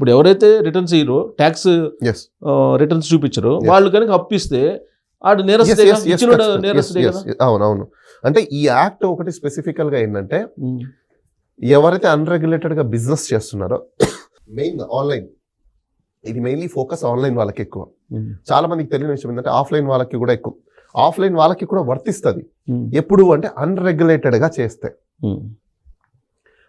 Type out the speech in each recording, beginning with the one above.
ఇప్పుడు ఎవరైతే రిటర్న్స్ ఇయ్యరో ట్యాక్స్ రిటర్న్స్ చూపించరో. వాళ్ళు కనుక అప్పిస్తే ఆడు నేరస్తుడే కదా? ఇచ్చినోడు నేరస్తుడే కదా అవును అవును అంటే ఈ యాక్ట్ ఒకటి స్పెసిఫికల్గా ఏంటంటే. ఎవరైతే అన్రెగ్యులేటెడ్గా బిజినెస్ చేస్తున్నారో మెయిన్ ఆన్లైన్ ఇది మెయిన్లీ ఫోకస్ ఆన్లైన్ వాళ్ళకి ఎక్కువ. చాలా మందికి తెలియని విషయం ఏంటంటే ఆఫ్లైన్ వాళ్ళకి కూడా ఎక్కువ ఆఫ్లైన్ వాళ్ళకి కూడా వర్తిస్తుంది. ఎప్పుడు అంటే అన్రెగ్యులేటెడ్గా చేస్తే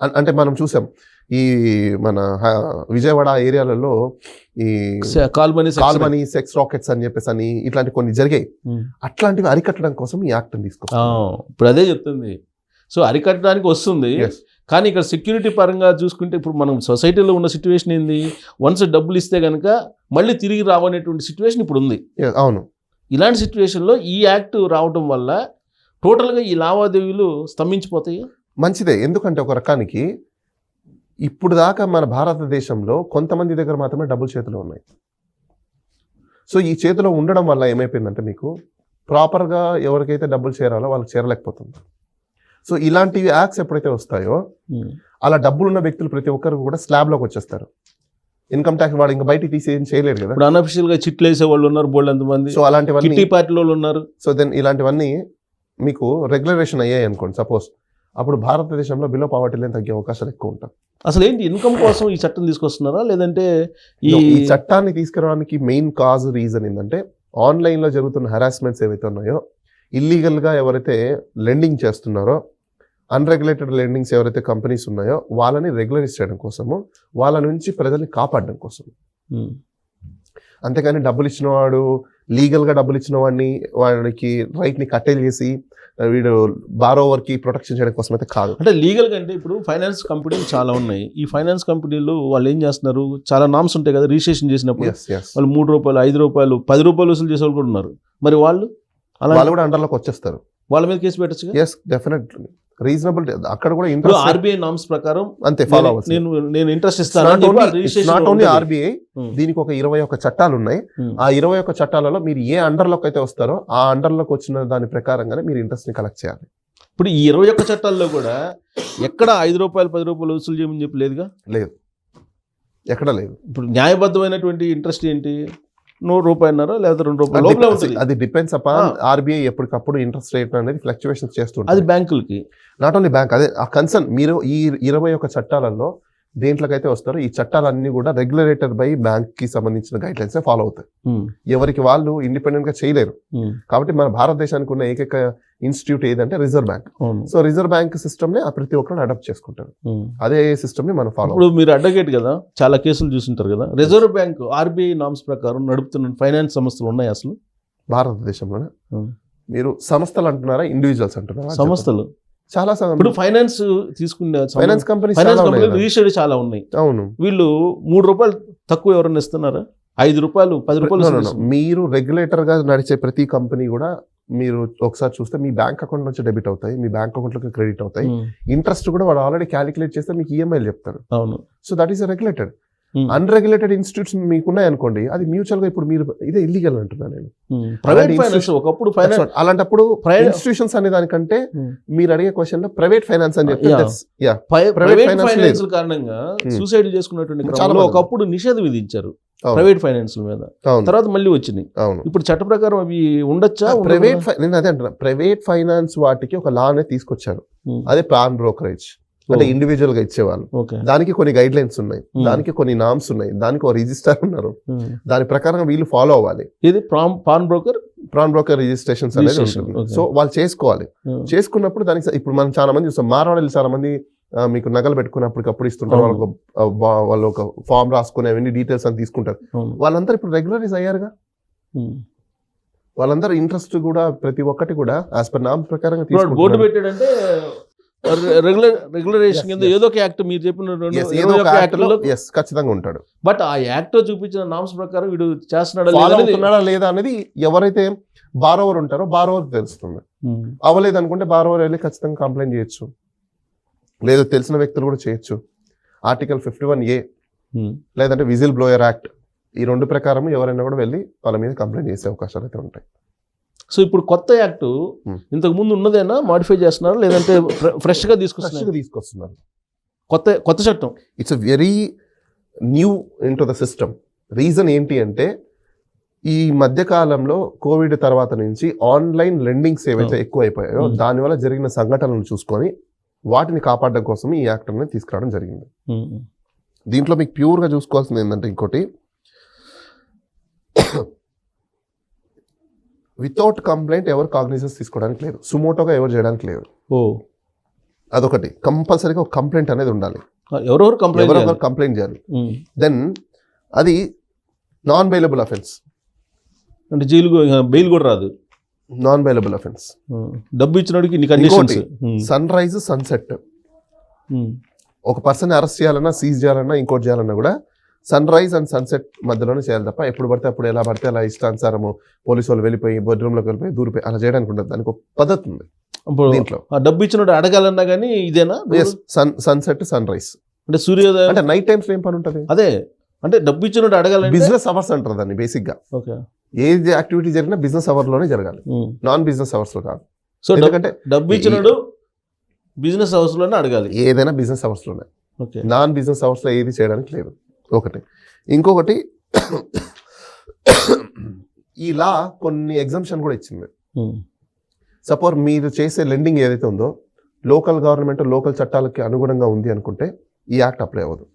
అంటే మనం చూసాం ఈ మన విజయవాడ ఏరియాలలో ఈ స- call money sex call money sex rackets అని చెప్పేసి అని ఇట్లాంటి కొన్ని జరిగాయి. అట్లాంటివి అరికట్టడం కోసం ఈ యాక్ట్ ఆ, తీసుకొస్తాం ఇప్పుడు అదే చెప్తుంది. సో అరికట్టడానికి వస్తుంది. కానీ ఇక్కడ సెక్యూరిటీ పరంగా చూసుకుంటే ఇప్పుడు మనం సొసైటీలో ఉన్న సిచ్యువేషన్ ఏంది? వన్స్ డబ్బులు ఇస్తే కనుక మళ్ళీ తిరిగి రావనేటువంటి సిచ్యువేషన్ ఇప్పుడు ఉంది. అవును. ఇలాంటి సిచ్యువేషన్లో ఈ యాక్ట్ రావటం వల్ల టోటల్గా ఈ లావాదేవీలు స్తంభించిపోతాయి? మంచిదే. ఎందుకంటే ఒక రకానికి ఇప్పుడు దాకా మన భారతదేశంలో కొంతమంది దగ్గర మాత్రమే డబ్బులు చేతిలో ఉన్నాయి. సో ఈ చేతిలో ఉండడం వల్ల ఏమైపోయిందంటే మీకు ప్రాపర్గా ఎవరికైతే డబ్బులు చేరాలో వాళ్ళకి చేరలేకపోతుంది. సో ఇలాంటి యాక్ట్స్ ఎప్పుడైతే వస్తాయో అలా డబ్బులు ఉన్న వ్యక్తులు ప్రతి ఒక్కరు కూడా స్లాబ్లోకి వచ్చేస్తారు. ఇన్కమ్ ట్యాక్స్ వాడు ఇంకా బయటికి తీసి ఏం చేయలేరు కదా. ఇప్పుడు అనఫిషియల్గా చిట్లు వేసే వాళ్ళు ఉన్నారు బోల్డ్ ఎంతమంది. సో అలాంటివన్నీ పార్టీ వాళ్ళు ఉన్నారు. సో దెన్ ఇలాంటివన్నీ మీకు రెగ్యులరేషన్ అయ్యాయి అనుకోండి సపోజ్. అప్పుడు భారతదేశంలో బిలో పావర్టీ లైన్ తగ్గే అవకాశాలు ఎక్కువ ఉంటాయి. అసలు ఏంటి? ఇన్కమ్ కోసం ఈ చట్టం తీసుకొస్తున్నారా? లేదంటే ఈ చట్టాన్ని తీసుకురావడానికి మెయిన్ కాజ్ రీజన్ ఏంటంటే ఆన్లైన్లో జరుగుతున్న హెరాస్మెంట్స్ ఏవైతే ఉన్నాయో ఇల్లీగల్గా ఎవరైతే లెండింగ్ చేస్తున్నారో అన్రెగ్యులేటెడ్ లెండింగ్స్ ఎవరైతే కంపెనీస్ ఉన్నాయో వాళ్ళని రెగ్యులరైజ్ చేయడం కోసము వాళ్ళ నుంచి ప్రజల్ని కాపాడడం కోసం ఉమ్. అంతేగాని డబ్బులు ఇచ్చిన వాడు లీగల్గా డబ్బులు ఇచ్చిన వాడిని వాడికి రైట్ని కట్టేలు చేసి వీడు బారోవర్కి ప్రొటెక్షన్ చేయడం కోసం అయితే కాదు. అంటే లీగల్గా అంటే ఇప్పుడు ఫైనాన్స్ కంపెనీలు చాలా ఉన్నాయి. ఈ ఫైనాన్స్ కంపెనీలు వాళ్ళు ఏం చేస్తున్నారు? చాలా నామ్స్ ఉంటాయి కదా రిజిస్ట్రేషన్ చేసినప్పుడు. వాళ్ళు మూడు రూపాయలు ఐదు రూపాయలు పది రూపాయలు వసూలు చేసే వాళ్ళు కూడా ఉన్నారు. మరి వాళ్ళు? అలా వాళ్ళు కూడా అండర్లోకి వచ్చేస్తారు. వాళ్ళ మీద కేసు పెట్టచ్చు ఎస్ డెఫినెట్లీ రీజనబుల్ అక్కడ కూడా ఇంట్రెస్ట్ ఆర్బీఐ నామ్స్ ప్రకారం అంతే ఫాలో అవ్వచ్చు. నేను నేను ఇంట్రెస్ట్ ఇస్తాను. Not only. ఆర్బీఐ. దీనికి ఒక ఇరవై ఒక్క చట్టాలు ఉన్నాయి. ఉమ్. ఆ ఇరవై ఒక్క చట్టాలలో మీరు ఏ అండర్లోకి అయితే వస్తారో ఆ అండర్లోకి వచ్చిన దాని ప్రకారంగానే మీరు ఇంట్రెస్ట్ని కలెక్ట్ చేయాలి. ఇప్పుడు ఈ ఇరవై ఒక్క చట్టాల్లో కూడా ఎక్కడ ఐదు రూపాయలు పది రూపాయలు వసూలు చేయమని చెప్పి లేదుగా? లేదు. ఎక్కడ లేదు. ఇప్పుడు న్యాయబద్ధమైనటువంటి ఇంట్రెస్ట్ ఏంటి? నూరు రూపాయలన్నారా లేదా రెండు రూపాయలు లోపలే ఉంటుంది. అది డిపెండ్స్ అపాన్ ఆర్బీఐ ఎప్పటికప్పుడు ఇంట్రెస్ట్ రేట్ అనేది ఫ్లక్చువేషన్ అది చేస్తుంటుంది బ్యాంకులకి. నాట్ ఓన్లీ బ్యాంక్ అదే ఆ కన్సర్న్ మీరు ఈ ఇరవై ఒక్క చట్టాలలో దేంట్లోకైతే వస్తారో ఈ చట్టాలన్నీ కూడా రెగ్యులేటెడ్ బై బ్యాంక్కి సంబంధించిన గైడ్ లైన్స్ ఫాలో అవుతాయి. ఎవరికి వాళ్ళు ఇండిపెండెంట్గా చేయలేరు. కాబట్టి మన భారతదేశానికి ఉన్న ఏకైక ఇన్స్టిట్యూట్ ఏదంటే Reserve Bank. So Reserve Bank సిస్టమ్ని ఆ ప్రతి ఒక్కరు అడాప్ట్ చేసుకుంటారు. అదే సిస్టమ్ని మనం ఫాలో ఇప్పుడు మీరు అడ్వకేట్ కదా చాలా కేసులు చూసింటారు కదా. రిజర్వ్ బ్యాంక్ ఆర్బీఐ నామ్స్ ప్రకారం నడుపుతున్న ఫైనాన్స్ సంస్థలు ఉన్నాయి అసలు? భారతదేశంలోనే. మీరు సంస్థలు అంటున్నారా ఇండివిజువల్స్ అంటున్నారా? సంస్థలు. చాలా ఇప్పుడు ఫైనాన్స్ తీసుకునే ఫైనాన్స్ కంపెనీస్ ఫైనాన్స్ ఉన్నాయి రిజిస్టర్డ్ చాలా ఉన్నాయి. అవును. వీళ్ళు మూడు రూపాయలు తక్కువ ఎవరైనా ఇస్తున్నారా? ఐదు రూపాయలు పది రూపాయలు. మీరు రెగ్యులేటర్గా నడిచే ప్రతి కంపెనీ కూడా మీరు ఒకసారి చూస్తే మీ బ్యాంక్ అకౌంట్ నుంచి డెబిట్ అవుతాయి మీ బ్యాంక్ అకౌంట్లోకి క్రెడిట్ అవుతాయి. ఇంట్రెస్ట్ కూడా వాడు ఆల్రెడీ క్యాలిక్యులేట్ చేస్తే మీకు ఈఎంఐలు చెప్తారు అవును so that is regulated um. Unregulated institutes మీకు ఉన్నాయనుకోండి అది మ్యూచువల్గా ఇప్పుడు మీరు ఇదే ఇల్లీగల్ అంటున్నాను నేను. ప్రైవేట్ ఫైనాన్స్ ఒకప్పుడు ఫైనాన్స్. అలాంటప్పుడు ఇన్స్టిట్యూషన్స్ అనే దానికంటే. మీరు అడిగే క్వశ్చన్లో ప్రైవేట్ ఫైనాన్స్ అని yeah. ప్రైవేట్ ఫైనాన్స్ కారణంగా. సూసైడ్ చేసుకున్నటువంటి. ఒకప్పుడు నిషేధం విధించారు. ప్రైవేట్ ఫైనాన్స్ మీద. తర్వాత మళ్ళీ వచ్చినాయి. అవును. ఇప్పుడు చట్ట ప్రకారం అవి ఉండొచ్చా? ప్రైవేట్ నేను అదే అంటున్నా. ప్రైవేట్ ఫైనాన్స్ వాటికి ఒక లా అనేది తీసుకొచ్చారు. ఉమ్. అదే ప్లాన్ బ్రోకరేజ్ అంటే ఇండివిజువల్గా ఇచ్చేవాళ్ళు. దానికి కొన్ని గైడ్ లైన్స్ ఉన్నాయి. దానికి కొన్ని నామ్స్ ఉన్నాయి. దానికి ఒక రిజిస్టర్ ఉన్నారు. దాని ప్రకారం వీళ్ళు ఫాలో అవ్వాలి. ఇది PAN broker PRAN broker registrations అనేది ఉంటుంది. సో వాళ్ళు చేసుకోవాలి. చేసుకున్నప్పుడు దానికి ఇప్పుడు మనం చాలా మంది చూస్తాం. మారవాడలు చాలా మంది మీకు నగలు పెట్టుకున్నప్పటికప్పుడు ఇస్తుంటారు. అవును. వాళ్ళకు వాళ్ళు ఒక ఫామ్ రాసుకుని అవన్నీ డీటెయిల్స్ అని తీసుకుంటారు. వాళ్ళందరూ ఇప్పుడు రెగ్యులరైజ్ అయ్యారుగా? వాళ్ళందరూ ఇంట్రెస్ట్ కూడా ప్రతి ఒక్కటి కూడా యాజ్ పర్ నామ్ ప్రకారంగా బోర్డు. పెట్టాడంటే రెగ్యులర్ రెగ్యులరేషన్ కింద ఏదో ఒక యాక్ట్ మీరు చెప్పిన yes, ఖచ్చితంగా ఉంటాడు. బట్ ఆ యాక్ట్ చూపించిన నామ్స్ ప్రకారం వీడు చేస్తున్నాడా లేదా అనేది- ఎవరైతే బారోవర్ ఉంటారో బారోవర్ తెలుస్తుంది. అవ్వలేదు అనుకుంటే బారోవర్ వెళ్ళి ఖచ్చితంగా కంప్లైంట్ చేయొచ్చు. లేదు తెలిసిన వ్యక్తులు కూడా చేయొచ్చు ఆర్టికల్ ఫిఫ్టీ వన్ ఏ. లేదంటే విజిల్ బ్లోయర్ యాక్ట్ ఈ రెండు ప్రకారం ఎవరైనా కూడా వెళ్ళి వాళ్ళ మీద కంప్లైంట్ చేసే అవకాశాలు అయితే ఉంటాయి సో ఇప్పుడు కొత్త యాక్ట్ Hmm. ఇంతకు ముందు ఉన్నదేనా మాడిఫై చేస్తున్నారు లేదంటే ఫ్రెష్గా తీసుకొస్తున్నారు ఫ్రెష్గా తీసుకొస్తున్నారు కొత్త కొత్త చట్టం it's a very new into the system reason ఏంటి అంటే ఈ మధ్య కాలంలో కోవిడ్ తర్వాత నుంచి ఆన్లైన్ లెండింగ్స్ ఏవైతే. ఎక్కువ అయిపోయాయో. దానివల్ల జరిగిన సంఘటనలు చూసుకొని వాటిని కాపాడడం కోసం ఈ యాక్ట్ అనేది తీసుకురావడం జరిగింది. దీంట్లో మీకు ప్యూర్గా చూసుకోవాల్సింది ఏంటంటే ఇంకోటి వితౌట్ కంప్లైంట్ ఎవరు కాగ్నిజెన్స్ తీసుకోవడానికి లేదు. సుమోటోగా ఎవరు చేయడానికి లేదు ఓ. అదొకటి. కంపల్సరీగా ఒక కంప్లైంట్ అనేది ఉండాలి. ఎవరెవరు కంప్లైంట్ ఎవరెవరు కంప్లైంట్ చేయాలి. దెన్ అది నాన్ బెయిలబుల్ అఫెన్స్ అంటే జైలు బెయిల్ కూడా రాదు. Non bailable offence. డబ్బు ఇచ్చినోడికి కండిషన్స్ సన్ రైజ్ సన్సెట్ ఒక పర్సన్ అరెస్ట్ చేయాలన్నా సీజ్ చేయాలన్నా ఇంకోటి చేయాలన్నా కూడా సన్ రైజ్ అండ్ సన్సెట్ మధ్యలోనే చేయాలి తప్ప ఎప్పుడు పడితే అప్పుడు ఎలా పడితే అలా ఇష్టానుసారము పోలీసు వాళ్ళు వెళ్ళిపోయి బెడ్రూమ్లోకి వెళ్ళిపోయి దూరిపోయి అలా చేయడానికి ఉండదు. దానికి ఒక పద్ధతి ఉంది దీంట్లో. డబ్బు ఇచ్చినోడు అడగాలన్నా కానీ ఇదేనా? సన్ సన్సెట్ సన్ రైజ్ అంటే సూర్యోదయం అంటే నైట్ టైమ్స్ ఏం పని ఉంటుంది? అదే అంటే డబ్బు ఇచ్చినోడు అడగాలంటే బిజినెస్ అవర్స్ అంటారు దాన్ని బేసిక్గా. ఓకే ఏ యాక్టివిటీ జరిగినా బిజినెస్ అవర్లోనే జరగాలి. నాన్ బిజినెస్ అవర్స్లో కాదు. సో ఎందుకంటే డబ్బు ఇచ్చినోడు బిజినెస్ హౌస్లోనే అడగాలి. ఏదైనా బిజినెస్ అవర్స్లోనే. ఓకే. నాన్ బిజినెస్ అవర్స్లో ఏది చేయడానికి లేదు. ఒకటి. ఇంకొకటి ఈ లా కొన్ని ఎగ్జామ్షన్ కూడా ఇచ్చింది. సపోజ్ మీరు చేసే లెండింగ్ ఏదైతే ఉందో లోకల్ గవర్నమెంట్ లోకల్ చట్టాలకి అనుగుణంగా ఉంది అనుకుంటే ఈ యాక్ట్ అప్లై అవ్వదు.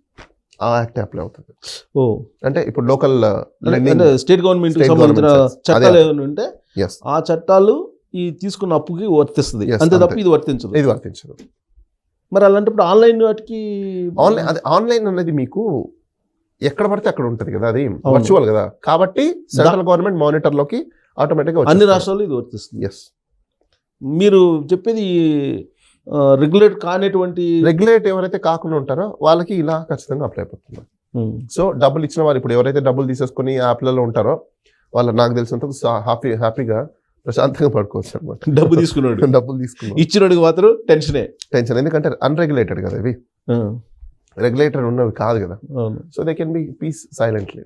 ఆ యాక్ట్ అప్లై అవుతుంది. ఓ. అంటే ఇప్పుడు లోకల్ అంటే స్టేట్ గవర్నమెంట్ సంబంధించిన. చట్టాలు. ఏమైనా ఉంటే ఆ చట్టాలు ఈ తీసుకున్న అప్పుకి వర్తిస్తుంది. అంతే తప్ప. ఇది వర్తించదు. ఇది వర్తించదు. మరి అలాంటప్పుడు ఆన్లైన్ వాటికి ఆన్లైన్ అది ఆన్లైన్ అనేది మీకు ఎక్కడ పడితే అక్కడ ఉంటుంది కదా అది. వర్చువల్ కదా. కాబట్టి సెంట్రల్ గవర్నమెంట్ మానిటర్లోకి ఆటోమేటిక్గా అన్ని రాష్ట్రాల్లో ఇది వర్తిస్తుంది. ఎస్ మీరు చెప్పేది రెగ్యులేట్ కానిటువంటి రెగ్యులేట్ ఎవరైతే కాకుండా ఉంటారో వాళ్ళకి ఇలా ఖచ్చితంగా అప్లై అయిపోతుంది. సో డబ్బులు ఇచ్చిన వాళ్ళు ఇప్పుడు ఎవరైతే డబ్బులు తీసేసుకుని యాప్లలో ఉంటారో వాళ్ళు నాకు తెలిసినంత హ్యాపీ హ్యాపీగా ప్రశాంతంగా పడుకోవచ్చు అనమాట డబ్బు తీసుకున్నాడు. డబ్బులు తీసుకున్నాం ఇచ్చినోడికి మాత్రం టెన్షనే టెన్షన్ ఎందుకంటే అన్రెగ్యులేటెడ్ కదా ఇవి. ఆ, రెగ్యులేటెడ్ ఉన్నవి కాదు కదా. So they can be peace silently.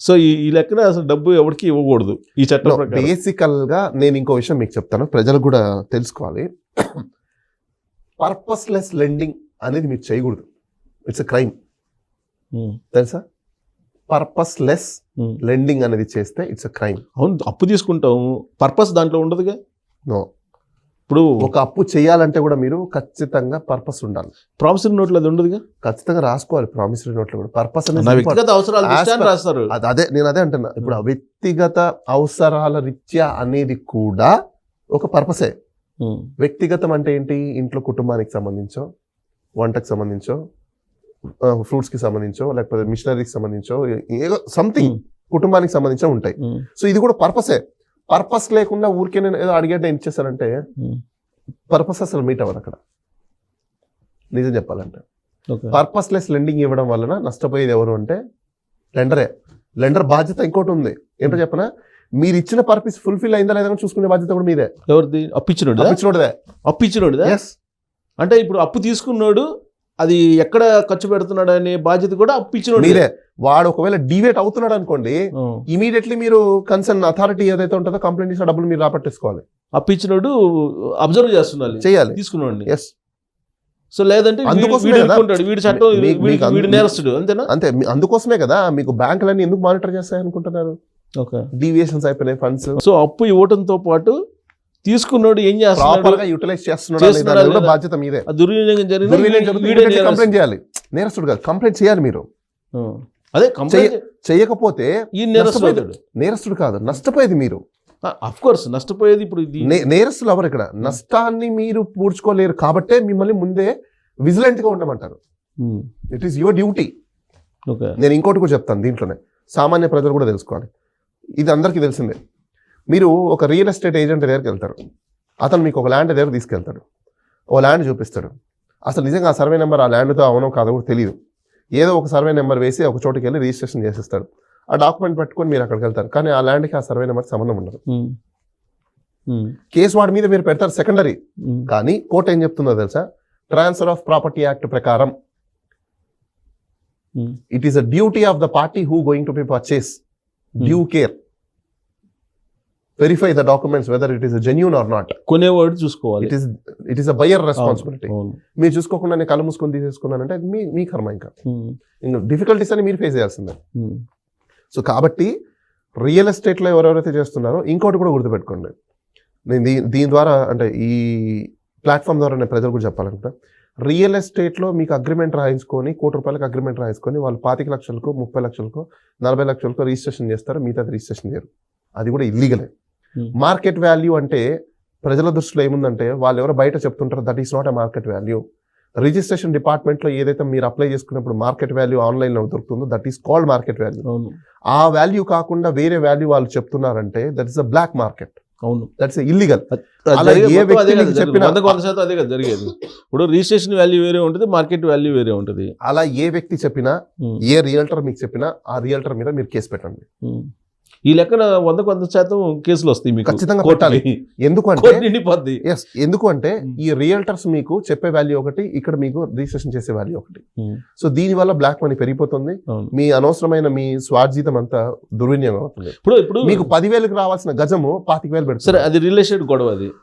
So ఈ ఈ లెక్కన అసలు డబ్బు ఎవరికి ఇవ్వకూడదు ఈ చట్టం ప్రకారం? బేసికల్గా నేను ఇంకో విషయం మీకు చెప్తాను. ప్రజలకు కూడా తెలుసుకోవాలి. పర్పస్లెస్ లెండింగ్ అనేది మీరు చేయకూడదు. It's crime um. తెలుసా? పర్పస్లెస్ ఉమ్. లెండింగ్ అనేది చేస్తే ఇట్స్ క్రైమ్ అవును అప్పు తీసుకుంటాము పర్పస్ దాంట్లో ఉండదుగా? నో ఇప్పుడు ఒక అప్పు చేయాలంటే కూడా మీరు ఖచ్చితంగా పర్పస్ ఉండాలి. ప్రామిసరీ నోట్లో అది ఉండదుగా? ఖచ్చితంగా రాసుకోవాలి ప్రామిసరీ నోట్లో కూడా. పర్పస్ అనేది వ్యక్తిగత అవసరాలు రాస్తారు. అది అదే నేను అదే అంటున్నా. ఇప్పుడు ఆ వ్యక్తిగత అవసరాల రీత్యా అనేది కూడా ఒక పర్పసే. వ్యక్తిగతం అంటే ఏంటి? ఇంట్లో కుటుంబానికి సంబంధించో వంటకు సంబంధించో ఫ్రూట్స్కి సంబంధించో లేకపోతే మిషనరీకి సంబంధించో ఏదో సంథింగ్ ఉమ్. కుటుంబానికి సంబంధించో ఉంటాయి. ఉమ్. సో ఇది కూడా పర్పసే పర్పస్ లేకుండా ఊరికే నేను ఏదో అడిగేట ఏం ఇచ్చేసానంటే. పర్పస్ అసలు మీట్ అవ్వదు అక్కడ. నిజం చెప్పాలంటే. ఓకే పర్పస్లెస్ లెండింగ్ ఇవ్వడం వలన నష్టపోయేది ఎవరు అంటే లెండరే లెండర్ బాధ్యత ఇంకోటి ఉంది. ఏంటో చెప్పనా? మీరు ఇచ్చిన పర్పస్ ఫుల్ఫిల్ అయిందా లేదా చూసుకునే బాధ్యత కూడా మీదే. ఎవరిది? అప్పు ఇచ్చినోడు ఇచ్చినోడదే అప్పు ఇచ్చినోడుదా ఎస్ అంటే ఇప్పుడు అప్పు తీసుకున్నాడు అది ఎక్కడ ఖర్చు పెడుతున్నాడు అనే బాధ్యత కూడా అప్పు ఇచ్చినోడు మీరే. వాడు ఒకవేళ డివేట్ అవుతున్నాడు అనుకోండి. ఇమీడియట్లీ మీరు కన్సర్న్ అథారిటీ ఏదైతే ఉంటుందో కంప్లైంట్ ఇచ్చిన డబ్బులు మీరు రాపట్టేసుకోవాలి అప్పు ఇచ్చినోడు అబ్జర్వ్ చేస్తున్నారు చేయాలి. తీసుకున్నాడు ఎస్ సో లేదంటే వీడు- చట్టం వీడు నేరస్తుడు అంతేనా? అంతే. అందుకోసమే కదా. మీకు బ్యాంకులన్నీ ఎందుకు మానిటర్ చేస్తాయి అనుకుంటున్నారు డీవియేషన్స్ అయిపోయినాయి ఫండ్స్. సో అప్పు ఇవ్వడంతో పాటు తీసుకున్నాడు ఏం చేస్తున్నాడు? యూటిలైజ్ చేస్తున్నాడు కూడా? బాధ్యత మీదే. దుర్వినియోగం జరిగింది. కంప్లైంట్ చేయాలి. నేరస్తుడు కాదు కంప్లైంట్ చేయాలి మీరు. అదే కంప్లైంట్ చేయకపోతే ఈ నేరస్తుడు నేరస్తుడు కాదు నష్టపోయేది మీరు. అఫ్ కోర్స్ నష్టపోయేది ఇప్పుడు నేరస్తులు ఎవరు ఇక్కడ? నష్టాన్ని మీరు పూడ్చుకోలేరు కాబట్టే మిమ్మల్ని ముందే విజిలెంట్గా ఉండమంటారు. It is your duty okay నేను ఇంకోటి కూడా చెప్తాను దీంట్లోనే. సామాన్య ప్రజలు కూడా తెలుసుకోవాలి. ఇది అందరికీ తెలిసిందే. మీరు ఒక రియల్ ఎస్టేట్ ఏజెంట్ దగ్గరికి వెళ్తారు. అతను మీకు ఒక ల్యాండ్ దగ్గర తీసుకెళ్తాడు. ఓ ల్యాండ్ చూపిస్తాడు. అసలు నిజంగా ఆ సర్వే నెంబర్ ఆ ల్యాండ్తో అవునో కాదో కూడా తెలియదు ఏదో ఒక సర్వే నెంబర్ వేసి ఒక చోటుకి వెళ్ళి రిజిస్ట్రేషన్ చేసేస్తాడు. ఆ డాక్యుమెంట్ పట్టుకొని మీరు అక్కడికి వెళ్తారు. కానీ ఆ ల్యాండ్కి ఆ సర్వే నెంబర్ సంబంధం ఉండదు. ఉమ్. ఉమ్. కేసు వాడి మీద మీరు పెడతారు సెకండరీ. ఉమ్. కానీ కోర్టు ఏం చెప్తుందో తెలుసా? ట్రాన్స్ఫర్ ఆఫ్ ప్రాపర్టీ యాక్ట్ ప్రకారం. It is a duty of the party who going to be purchase. Due care. Verify the documents whether it is genuine or not కొనేవాడు చూసుకోవాలి. It is it is a buyer responsibility. మీరు చూసుకోకుండా నేను కళ్ళు మూసుకొని తీసేసుకున్నానంటే అది మీ మీ కర్మ ఇంకా. ఉమ్, ఇంకా డిఫికల్టీస్ అని మీరు ఫేస్ చేయాల్సిందే. సో కాబట్టి రియల్ ఎస్టేట్లో ఎవరెవరైతే చేస్తున్నారో ఇంకోటి కూడా గుర్తుపెట్టుకోండి. నేను దీ దీని ద్వారా అంటే ఈ ప్లాట్ఫామ్ ద్వారా నేను ప్రజలు కూడా చెప్పాలనుకుంటా రియల్ ఎస్టేట్లో మీకు అగ్రిమెంట్ రాయించుకొని కోటి రూపాయలకు అగ్రిమెంట్ రాయించుకొని వాళ్ళు పాతిక లక్షలకు ముప్పై లక్షలకు నలభై లక్షలకు రిజిస్ట్రేషన్ చేస్తారు మిగతా రిజిస్ట్రేషన్ చేయరు. అది కూడా ఇల్లీగలే Hmm. మార్కెట్ వాల్యూ అంటే ప్రజల దృష్టిలో ఏముందంటే వాళ్ళు ఎవరో బయట చెప్తుంటారు that is not a market value registration డిపార్ట్మెంట్లో ఏదైతే మీరు అప్లై చేసుకున్నప్పుడు మార్కెట్ వాల్యూ ఆన్లైన్లో దొరుకుతుందో that is called market value ఆ వాల్యూ కాకుండా వేరే వాల్యూ వాళ్ళు చెప్తున్నారంటే that is a black market అవును. దట్స్ ఇల్లీగల్ అలా ఏ అదే వ్యక్తి జరిగేది. చెప్పినా- వందకు వంద శాతం అదే కదా జరిగేది. ఇప్పుడు రిజిస్ట్రేషన్ వాల్యూ వేరే ఉంటుంది మార్కెట్ వాల్యూ వేరే ఉంటుంది. అలా ఏ వ్యక్తి చెప్పినా ఉమ్, ఏ రియల్టర్ మీకు చెప్పినా ఆ రియల్టర్ మీద మీరు కేసు పెట్టండి. ఉమ్. ఈ లెక్కన వందకు వంద శాతం కేసులు వస్తాయి మీకు. ఖచ్చితంగా కోర్టుకి. పెట్టాలి. ఎందుకంటే నిండిపోద్ది. ఎస్ ఎందుకు అంటే Hmm. ఈ రియల్టర్స్ మీకు చెప్పే వాల్యూ ఒకటి ఇక్కడ మీకు రిజిస్ట్రేషన్ చేసే వాల్యూ ఒకటి. సో దీని వల్ల బ్లాక్ మనీ పెరిగిపోతుంది. మీ అనవసరమైన మీ స్వార్జితం అంతా దుర్వినియోగం అవుతుంది. ఇప్పుడు ఇప్పుడు మీకు పదివేలకు రావాల్సిన గజము పాతిక వేలు సరే పెడుతుంది. అది రియల్ ఎస్టేట్ గొడవ అది.